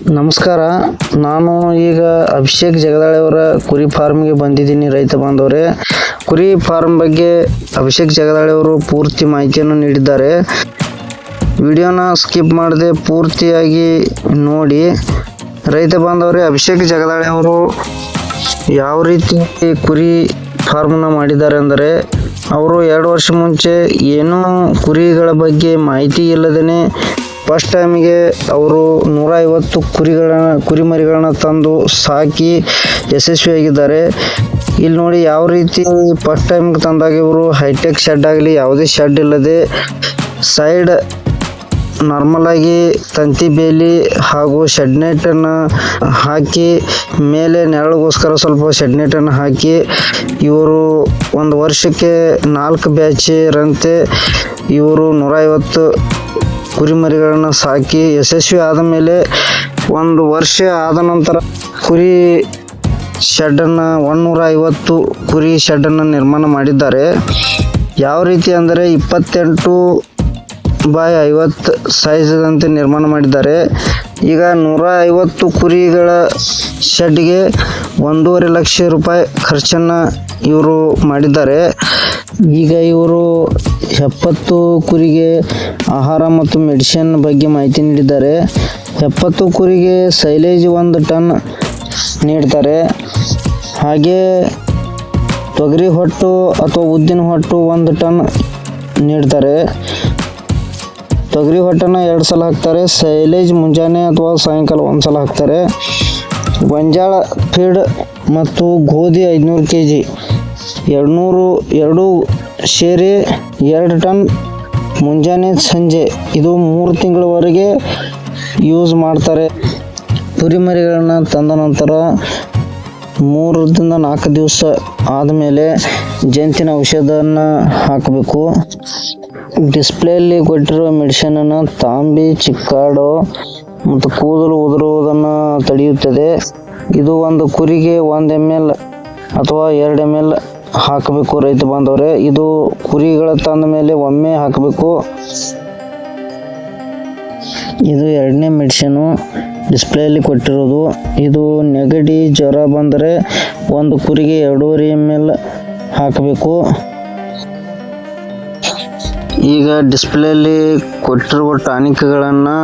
ನಮಸ್ಕಾರ. ನಾನು ಈಗ ಅಭಿಷೇಕ್ ಜಗದಾಳೆಯವರ ಕುರಿ ಫಾರ್ಮ್ಗೆ ಬಂದಿದ್ದೀನಿ ರೈತ ಬಾಂಧವರೇ. ಕುರಿ ಫಾರ್ಮ್ ಬಗ್ಗೆ ಅಭಿಷೇಕ್ ಜಗದಾಳೆಯವರು ಪೂರ್ತಿ ಮಾಹಿತಿಯನ್ನು ನೀಡಿದ್ದಾರೆ. ವಿಡಿಯೋನ ಸ್ಕಿಪ್ ಮಾಡದೆ ಪೂರ್ತಿಯಾಗಿ ನೋಡಿ. ರೈತ ಬಾಂಧವರೇ, ಅಭಿಷೇಕ್ ಜಗದಾಳೆಯವರು ಯಾವ ರೀತಿ ಕುರಿ ಫಾರ್ಮ್ನ ಮಾಡಿದ್ದಾರೆ ಅಂದರೆ, ಅವರು ಎರಡು ವರ್ಷ ಮುಂಚೆ ಏನೂ ಕುರಿಗಳ ಬಗ್ಗೆ ಮಾಹಿತಿ ಇಲ್ಲದೇ ಫಸ್ಟ್ ಟೈಮಿಗೆ ಅವರು ನೂರ ಐವತ್ತು ಕುರಿಗಳನ್ನ, ಕುರಿಮರಿಗಳನ್ನ ತಂದು ಸಾಕಿ ಯಶಸ್ವಿಯಾಗಿದ್ದಾರೆ ಇಲ್ಲಿ ನೋಡಿ ಯಾವ ರೀತಿ ಫಸ್ಟ್ ಟೈಮ್ಗೆ ತಂದಾಗ ಇವರು ಹೈಟೆಕ್ ಶೆಡ್ ಆಗಲಿ ಯಾವುದೇ ಶೆಡ್ ಇಲ್ಲದೆ ಸೈಡ್ ನಾರ್ಮಲ್ ಆಗಿ ತಂತಿ ಬೇಲಿ ಹಾಗೂ ಶೆಡ್ ನೆಟ್ಟನ್ನು ಹಾಕಿ ಮೇಲೆ ನೆರಳಿಗೋಸ್ಕರ ಸ್ವಲ್ಪ ಶೆಡ್ ನೆಟ್ಟನ್ನು ಹಾಕಿ ಇವರು ಒಂದು ವರ್ಷಕ್ಕೆ ನಾಲ್ಕು ಬ್ಯಾಚಿರಂತೆ ಇವರು ನೂರೈವತ್ತು ಕುರಿಮರಿಗಳನ್ನು ಸಾಕಿ ಯಶಸ್ವಿ ಆದ ಮೇಲೆ ಒಂದು ವರ್ಷ ಆದ ನಂತರ ಕುರಿ ಶೆಡ್ಡನ್ನು ಒನ್ನೂರ ಐವತ್ತು ಕುರಿ ಶೆಡ್ಡನ್ನು ನಿರ್ಮಾಣ ಮಾಡಿದ್ದಾರೆ. ಯಾವ ರೀತಿ ಅಂದರೆ ಇಪ್ಪತ್ತೆಂಟು ಬಾಯ್ ಐವತ್ತು ಸೈಜ್ದಂತೆ ನಿರ್ಮಾಣ ಮಾಡಿದ್ದಾರೆ. ಈಗ ನೂರ ಐವತ್ತು ಕುರಿಗಳ ಶೆಡ್ಗೆ ಒಂದೂವರೆ ಲಕ್ಷ ರೂಪಾಯಿ ಖರ್ಚನ್ನು ಇವರು ಮಾಡಿದ್ದಾರೆ. ಈಗ ಇವರು ಎಪ್ಪತ್ತು ಕುರಿಗೆ ಆಹಾರ ಮತ್ತು ಮೆಡಿಸಿನ್ ಬಗ್ಗೆ ಮಾಹಿತಿ ನೀಡಿದ್ದಾರೆ. ಎಪ್ಪತ್ತು ಕುರಿಗೆ ಸೈಲೇಜ್ ಒಂದು ಟನ್ ನೀಡ್ತಾರೆ. ಹಾಗೆ ತೊಗರಿ ಹೊಟ್ಟು ಅಥವಾ ಉದ್ದಿನ ಹೊಟ್ಟು ಒಂದು ಟನ್ ನೀಡ್ತಾರೆ. ತೊಗರಿ ಹೊಟ್ಟೆನ ಎರಡು ಸಲ ಹಾಕ್ತಾರೆ, ಸೈಲೇಜ್ ಮುಂಜಾನೆ ಅಥವಾ ಸಾಯಂಕಾಲ ಒಂದು ಸಲ ಹಾಕ್ತಾರೆ. ಗೊಂಜಾಳ ಫೀಡ್ ಮತ್ತು ಗೋಧಿ ಐದುನೂರು ಕೆ ಜಿ ಎರಡುನೂರು, ಎರಡು ಸೇರಿ ಎರಡು ಟನ್ ಮುಂಜಾನೆ ಸಂಜೆ. ಇದು ಮೂರು ತಿಂಗಳವರೆಗೆ ಯೂಸ್ ಮಾಡ್ತಾರೆ. ಕುರಿಮರಿಗಳನ್ನ ತಂದ ನಂತರ ಮೂರರಿಂದ ನಾಲ್ಕು ದಿವಸ ಆದಮೇಲೆ ಜಂತಿನ ಔಷಧವನ್ನು ಹಾಕಬೇಕು. ಡಿಸ್ಪ್ಲೇಯಲ್ಲಿ ಕೊಟ್ಟಿರುವ ಮೆಡಿಸಿನನ್ನು ತಾಂಬಿ, ಚಿಕ್ಕಾಡು ಮತ್ತು ಕೂದಲು ಉದುರುವುದನ್ನು ತಡೆಯುತ್ತದೆ. ಇದು ಒಂದು ಕುರಿಗೆ ಒಂದು ಎಂ ಎಲ್ ಅಥವಾ ಎರಡು ಎಂ ಎಲ್ ಹಾಕಬೇಕು ರೈತ ಬಾಂಧವರೇ. ಇದು ಕುರಿಗಳ ತಂದ ಮೇಲೆ ಒಮ್ಮೆ ಹಾಕಬೇಕು. ಇದು ಎರಡನೇ ಮೆಡಿಸಿನು ಡಿಸ್ಪ್ಲೇಯಲ್ಲಿ ಕೊಟ್ಟಿರೋದು. ಇದು ನೆಗಡಿ ಜ್ವರ ಬಂದರೆ ಒಂದು ಕುರಿಗೆ ಎರಡೂವರೆ ಎಂ ಎಲ್ ಹಾಕಬೇಕು. ಈಗ ಡಿಸ್ಪ್ಲೇಲಿ ಕೊಟ್ಟಿರುವ ಟಾನಿಕ್ಗಳನ್ನು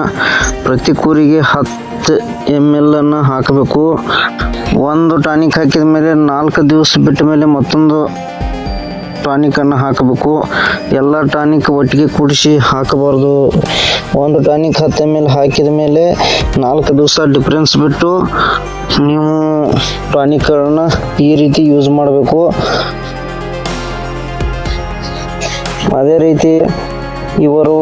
ಪ್ರತಿ ಕೂರಿಗೆ ಹತ್ತು ಎಂ ಎಲ್ ಅನ್ನು ಹಾಕಬೇಕು. ಒಂದು ಟಾನಿಕ್ ಹಾಕಿದ ಮೇಲೆ ನಾಲ್ಕು ದಿವಸ ಬಿಟ್ಟ ಮೇಲೆ ಮತ್ತೊಂದು ಟಾನಿಕನ್ನು ಹಾಕಬೇಕು. ಎಲ್ಲ ಟಾನಿಕ್ ಒಟ್ಟಿಗೆ ಕೂಡಿಸಿ ಹಾಕಬಾರ್ದು. ಒಂದು ಟಾನಿಕ್ ಹತ್ತು ಎಂ ಎಲ್ ಹಾಕಿದ ಮೇಲೆ ನಾಲ್ಕು ದಿವಸ ಡಿಫ್ರೆನ್ಸ್ ಬಿಟ್ಟು ನೀವು ಟಾನಿಕ್ಗಳನ್ನು ಈ ರೀತಿ ಯೂಸ್ ಮಾಡಬೇಕು. ಅದೇ ರೀತಿ ಇವರು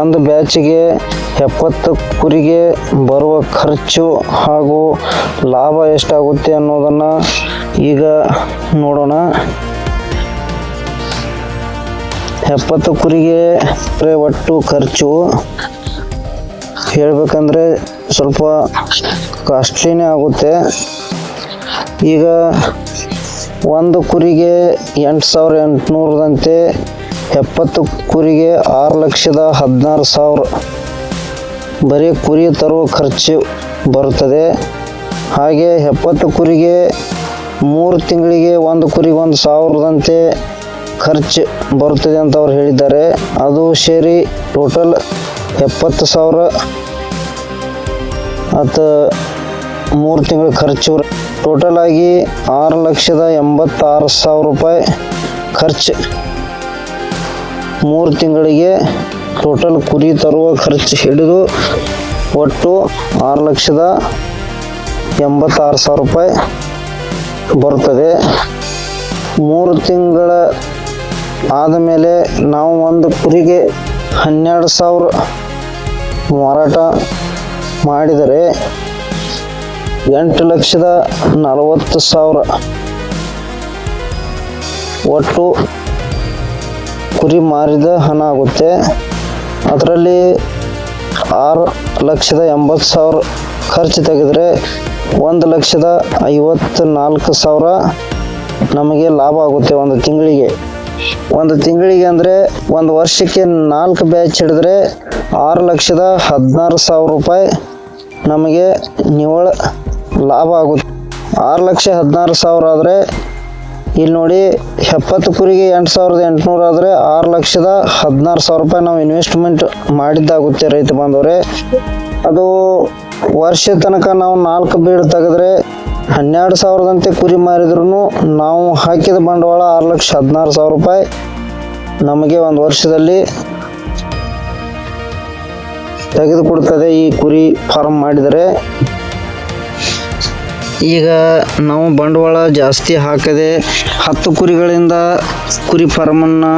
ಒಂದು ಬ್ಯಾಚಿಗೆ ಎಪ್ಪತ್ತು ಕುರಿಗೆ ಬರುವ ಖರ್ಚು ಹಾಗೂ ಲಾಭ ಎಷ್ಟಾಗುತ್ತೆ ಅನ್ನೋದನ್ನು ಈಗ ನೋಡೋಣ. ಎಪ್ಪತ್ತು ಕುರಿಗೆ ಒಟ್ಟು ಖರ್ಚು ಹೇಳಬೇಕಂದ್ರೆ ಸ್ವಲ್ಪ ಕಾಸ್ಟ್ಲಿನೇ ಆಗುತ್ತೆ. ಈಗ ಒಂದು ಕುರಿಗೆ ಎಂಟು ಸಾವಿರ ಎಂಟುನೂರದಂತೆ, ಎಪ್ಪತ್ತು ಕುರಿಗೆ ಆರು ಲಕ್ಷದ ಹದಿನಾರು ಸಾವಿರ. ಬರೀ ಕುರಿ ತರುವ ಖರ್ಚು ಬರುತ್ತದೆ. ಹಾಗೆ ಎಪ್ಪತ್ತು ಕುರಿಗೆ ಮೂರು ತಿಂಗಳಿಗೆ ಒಂದು ಕುರಿಗೆ ಒಂದು ಸಾವಿರದಂತೆ ಖರ್ಚು ಬರುತ್ತದೆ ಅಂತ ಅವ್ರು ಹೇಳಿದ್ದಾರೆ. ಅದು ಸೇರಿ ಟೋಟಲ್ ಎಪ್ಪತ್ತು ಸಾವಿರ. ಮತ್ತು ಮೂರು ತಿಂಗಳ ಖರ್ಚು. ಟೋಟಲ್ ಆಗಿ ಆರು ಲಕ್ಷದ ಎಂಬತ್ತಾರು ಸಾವಿರ ರೂಪಾಯಿ ಖರ್ಚು. ಮೂರು ತಿಂಗಳಿಗೆ ಟೋಟಲ್ ಕುರಿ ತರುವ ಖರ್ಚು ಹಿಡಿದು ಒಟ್ಟು ಆರು ಲಕ್ಷದ ಎಂಬತ್ತಾರು ಸಾವಿರ ರೂಪಾಯಿ ಬರುತ್ತದೆ. ಮೂರು ತಿಂಗಳ ಆದಮೇಲೆ ನಾವು ಒಂದು ಕುರಿಗೆ ಹನ್ನೆರಡು ಸಾವಿರ ಮಾರಾಟ ಮಾಡಿದರೆ ಎಂಟು ಲಕ್ಷದ ನಲವತ್ತು ಸಾವಿರ. ಒಟ್ಟು ಕುರಿ ಮಾರಿದ ಹಣ ಆಗುತ್ತೆ. ಅದರಲ್ಲಿ ಆರು ಲಕ್ಷದ ಎಂಬತ್ತು ಸಾವಿರ ಖರ್ಚು ತೆಗೆದರೆ ಒಂದು ಲಕ್ಷದ ಐವತ್ತು ನಾಲ್ಕು ಸಾವಿರ ನಮಗೆ ಲಾಭ ಆಗುತ್ತೆ ಒಂದು ತಿಂಗಳಿಗೆ. ಒಂದು ತಿಂಗಳಿಗೆ ಅಂದರೆ ಒಂದು ವರ್ಷಕ್ಕೆ ನಾಲ್ಕು ಬ್ಯಾಚ್ ಹಿಡಿದ್ರೆ ಆರು ಲಕ್ಷದ ಹದಿನಾರು ಸಾವಿರ ರೂಪಾಯಿ ನಮಗೆ ನಿವ್ವಳ ಲಾಭ ಆಗುತ್ತೆ. ಆರು ಲಕ್ಷ ಹದಿನಾರು ಸಾವಿರ ಆದರೆ, ಇಲ್ಲಿ ನೋಡಿ ಎಪ್ಪತ್ತು ಕುರಿಗೆ ಎಂಟು ಸಾವಿರದ ಎಂಟುನೂರು ಆದರೆ ಆರು ಲಕ್ಷದ ಹದಿನಾರು ಸಾವಿರ ರೂಪಾಯಿ ನಾವು ಇನ್ವೆಸ್ಟ್ಮೆಂಟ್ ಮಾಡಿದ್ದಾಗುತ್ತೆ ರೈತ ಬಾಂಧವರೇ. ಅದು ವರ್ಷ ತನಕ ನಾವು ನಾಲ್ಕು ಬೀಡು ತೆಗೆದ್ರೆ ಹನ್ನೆರಡು ಸಾವಿರದಂತೆ ಕುರಿ ಮಾರಿದ್ರೂ ನಾವು ಹಾಕಿದ ಬಂಡವಾಳ ಆರು ಲಕ್ಷ ಹದಿನಾರು ಸಾವಿರ ರೂಪಾಯಿ ನಮಗೆ ಒಂದು ವರ್ಷದಲ್ಲಿ ತೆಗೆದುಕೊಡ್ತದೆ ಈ ಕುರಿ ಫಾರ್ಮ್ ಮಾಡಿದರೆ. ಈಗ ನಾವು ಬಂಡವಾಳ ಜಾಸ್ತಿ ಹಾಕದೆ ಹತ್ತು ಕುರಿಗಳಿಂದ ಕುರಿ ಫಾರ್ಮನ್ನು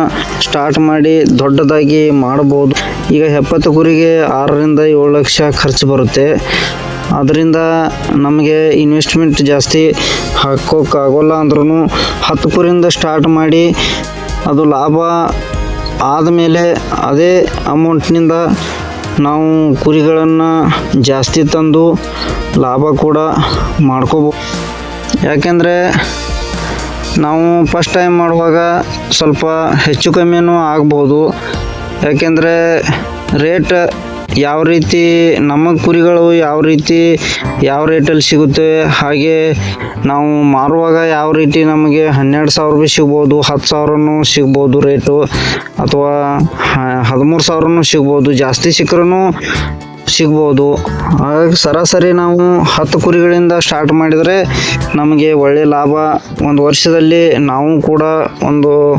ಸ್ಟಾರ್ಟ್ ಮಾಡಿ ದೊಡ್ಡದಾಗಿ ಮಾಡ್ಬೋದು. ಈಗ ಎಪ್ಪತ್ತು ಕುರಿಗೆ ಆರರಿಂದ ಏಳು ಲಕ್ಷ ಖರ್ಚು ಬರುತ್ತೆ. ಅದರಿಂದ ನಮಗೆ ಇನ್ವೆಸ್ಟ್ಮೆಂಟ್ ಜಾಸ್ತಿ ಹಾಕೋಕ್ಕಾಗೋಲ್ಲ ಅಂದ್ರೂ ಹತ್ತು ಕುರಿಯಿಂದ ಸ್ಟಾರ್ಟ್ ಮಾಡಿ ಅದು ಲಾಭ ಆದಮೇಲೆ ಅದೇ ಅಮೌಂಟ್ನಿಂದ ನಾವು ಕುರಿಗಳನ್ನು ಜಾಸ್ತಿ ತಂದು ಲಾಭ ಕೂಡ ಮಾಡ್ಕೋಬೋದು ಯಾಕೆಂದರೆ ನಾವು ಫಸ್ಟ್ ಟೈಮ್ ಮಾಡುವಾಗ ಸ್ವಲ್ಪ ಹೆಚ್ಚು ಕಮ್ಮಿಯೂ ಆಗ್ಬೋದು. ಯಾಕೆಂದರೆ ರೇಟ್ ಯಾವ ರೀತಿ ನಮ್ಮ ಕುರಿಗಳು ಯಾವ ರೀತಿ ಯಾವ ರೇಟಲ್ಲಿ ಸಿಗುತ್ತೆ ಹಾಗೆ ನಾವು ಮಾರುವಾಗ ಯಾವ ರೀತಿ ನಮಗೆ ಹನ್ನೆರಡು ಸಾವಿರ ರೂಪಾಯಿ ಸಿಗ್ಬೋದು, ಹತ್ತು ಸಾವಿರನೂ ಸಿಗ್ಬೋದು ರೇಟು, ಅಥವಾ ಹದಿಮೂರು ಸಾವಿರನೂ ಸಿಗ್ಬೋದು, ಜಾಸ್ತಿ ಸಿಕ್ಕರೂ ಸಿಗ್ಬೋದು. ಹಾಗಾಗಿ ಸರಾಸರಿ ನಾವು ಹತ್ತು ಕುರಿಗಳಿಂದ ಸ್ಟಾರ್ಟ್ ಮಾಡಿದರೆ ನಮಗೆ ಒಳ್ಳೆ ಲಾಭ. ಒಂದು ವರ್ಷದಲ್ಲಿ ನಾವು ಕೂಡ ಒಂದು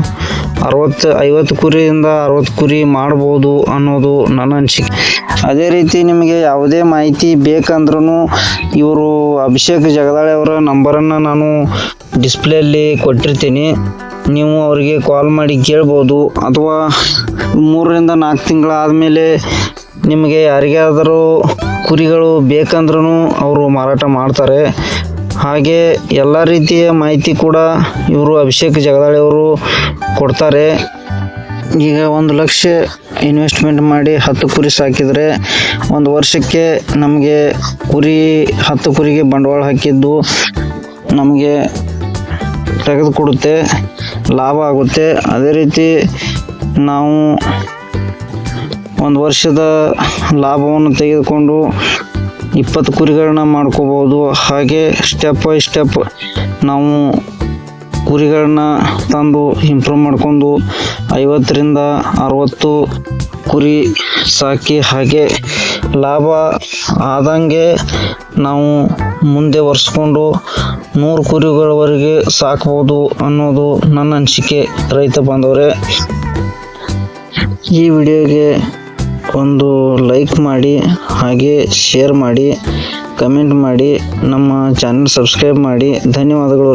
ಅರವತ್ತು, ಐವತ್ತು ಕುರಿಯಿಂದ ಅರವತ್ತು ಕುರಿ ಮಾಡ್ಬೋದು ಅನ್ನೋದು ನನ್ನ ಅನಿಸಿಕೆ. ಅದೇ ರೀತಿ ನಿಮಗೆ ಯಾವುದೇ ಮಾಹಿತಿ ಬೇಕಂದ್ರೂ ಇವರು ಅಭಿಷೇಕ್ ಜಗದಾಳೆ ಅವರ ನಂಬರನ್ನು ನಾನು ಡಿಸ್ಪ್ಲೇಯಲ್ಲಿ ಕೊಟ್ಟಿರ್ತೀನಿ. ನೀವು ಅವರಿಗೆ ಕಾಲ್ ಮಾಡಿ ಕೇಳ್ಬೋದು. ಅಥವಾ ಮೂರರಿಂದ ನಾಲ್ಕು ತಿಂಗಳಾದಮೇಲೆ ನಿಮಗೆ ಯಾರಿಗಾದರೂ ಕುರಿಗಳು ಬೇಕಂದ್ರೂ ಅವರು ಮಾರಾಟ ಮಾಡ್ತಾರೆ. ಹಾಗೆ ಎಲ್ಲ ರೀತಿಯ ಮಾಹಿತಿ ಕೂಡ ಇವರು ಅಭಿಷೇಕ್ ಜಗದಾಳಿಯವರು ಕೊಡ್ತಾರೆ. ಈಗ ಒಂದು ಲಕ್ಷ ಇನ್ವೆಸ್ಟ್ಮೆಂಟ್ ಮಾಡಿ ಹತ್ತು ಕುರಿ ಸಾಕಿದರೆ ಒಂದು ವರ್ಷಕ್ಕೆ ನಮಗೆ ಕುರಿ ಹತ್ತು ಕುರಿಗೆ ಬಂಡವಾಳ ಹಾಕಿದ್ದು ನಮಗೆ ತೆಗೆದುಕೊಡುತ್ತೆ, ಲಾಭ ಆಗುತ್ತೆ. ಅದೇ ರೀತಿ ನಾವು ಒಂದು ವರ್ಷದ ಲಾಭವನ್ನು ತೆಗೆದುಕೊಂಡು ಇಪ್ಪತ್ತು ಕುರಿಗಳನ್ನ ಮಾಡ್ಕೋಬೋದು. ಹಾಗೆ ಸ್ಟೆಪ್ ಬೈ ಸ್ಟೆಪ್ ನಾವು ಕುರಿಗಳನ್ನ ತಂದು ಇಂಪ್ರೂವ್ ಮಾಡ್ಕೊಂಡು ಐವತ್ತರಿಂದ ಅರವತ್ತು ಕುರಿ ಸಾಕಿ ಹಾಗೆ ಲಾಭ ಆದಂಗೆ ನಾವು ಮುಂದೆ ಒರೆಸ್ಕೊಂಡು ನೂರು ಕುರಿಗಳವರೆಗೆ ಸಾಕ್ಬೋದು ಅನ್ನೋದು ನನ್ನ ಅನಿಸಿಕೆ. ರೈತ ಬಾಂಧವರೇ, ಈ ವಿಡಿಯೋಗೆ ಒಂದು ಲೈಕ್ ಮಾಡಿ ಹಾಗೆ ಶೇರ್ ಮಾಡಿ ಕಮೆಂಟ್ ಮಾಡಿ ನಮ್ಮ ಚಾನಲ್ ಸಬ್ಸ್ಕ್ರೈಬ್ ಮಾಡಿ. ಧನ್ಯವಾದಗಳು.